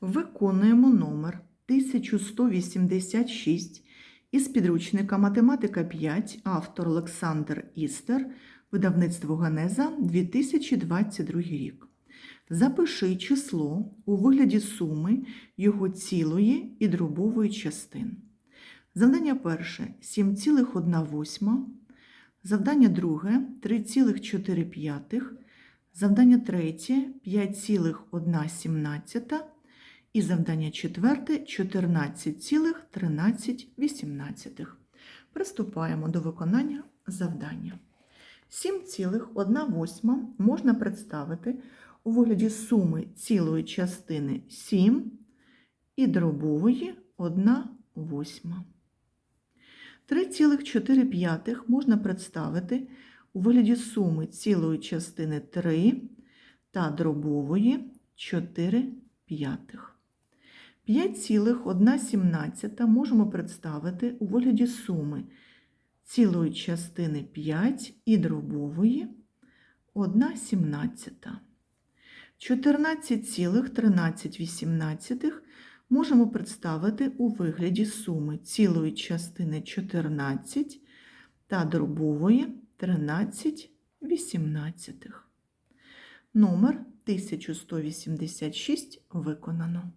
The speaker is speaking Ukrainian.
Виконуємо номер 1186 із підручника Математика 5, автор Олександр Істер, видавництво Генеза 2022 рік. Запиши число у вигляді суми його цілої і дробової частин. Завдання перше 7,1. Завдання друге 3,4. Завдання третє 5,1. І завдання четверте 14,13. Приступаємо до виконання завдання. 7,1 можна представити у вигляді суми цілої частини 7 і дробової 1 восьма. 3,4 можна представити у вигляді суми цілої частини 3 та дробової 4 п'ятих. 5,1 можемо представити у вигляді суми цілої частини 5 і дробової 1 сімнадцята. 14,13 можемо представити у вигляді суми цілої частини 14 та дробової 13 вісімнадцятих. Номер 1186 виконано.